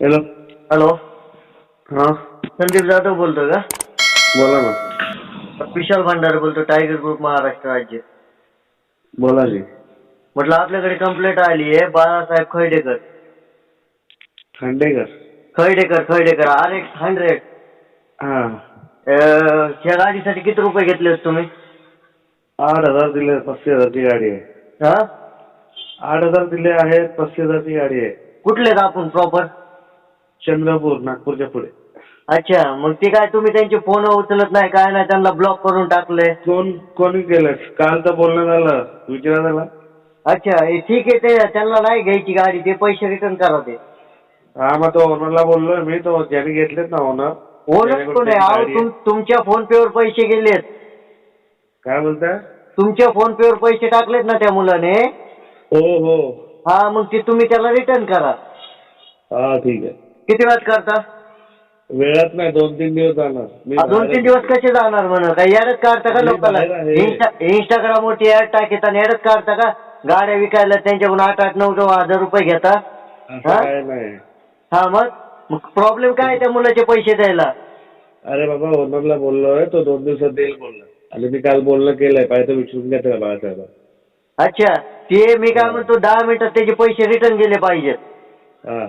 Hello hello हाँ? संदीप जाधव बोलतो का? बोला ना। विशाल भंडारे बोलतो टायगर ग्रुप महाराष्ट्र राज्य. बोला जी. म्हटलं आपल्याकडे कंप्लेंट आली आहे Balasaheb Khaidekar. Khandekar. Khaidekar Khaidekar R X hundred हाँ. ह्या गाडीसाठी किती रुपये घेतले होते तुम्ही? आठ हज़ार दिले पस्तीस हजारची गाडी आहे. हा? आठ हज़ार दिले आहेत पस्तीस हजारची गाडी आहे. कुठले आहेत आपण प्रॉपर चंद्रपूर नागपूरच्या पुढे. अच्छा मग ते काय तुम्ही त्यांचे फोन उचलत नाही काय नाही त्यांना ब्लॉक करून टाकले? कोण कोणी केलं? काल तर बोलणं झालं विचारा त्याला. अच्छा हे ठीक आहे ते त्यांना नाही घ्यायची गाडी ते पैसे रिटर्न करा ते. हा मग तो ओनरला बोललोय मी तो ज्याने घेतलेत ना ओनर ओनर कोण आहे? अहो तुम तुमच्या फोन पे वर पैसे गेलेत. काय बोलताय? तुमच्या फोन पे वर पैसे टाकलेत ना त्या मुलाने? हो हो. हा मग ते तुम्ही त्याला रिटर्न करा. हा ठीक आहे. किती वेळात करता? वेळात नाही दोन तीन दिवस जाणार. मी दोन तीन दिवस कसे जाणार म्हणून काय ऍडच काढता का मी लोकांना बाहेर आहे. इंस्टाग्राम वरती ऍड टाकीत आणि ऍडच काढता का? गाड्या विकायला त्यांच्याकडून आठ आठ नऊ नऊ हजार रुपये घेता. असं हा? काय नाही. हा मग? मग प्रॉब्लेम काय आहे त्या मुलाचे पैसे द्यायला? अरे बाबा ओनरला बोललोय तो दोन दिवसात देईल बोलला. आणि मी काल बोलणं केलंय पाहिजे विचारून घ्या त्याला बाळासाहेब अच्छा ते मी काय म्हणतो दहा मिनिटात त्याचे पैसे रिटर्न गेले पाहिजेत. हा.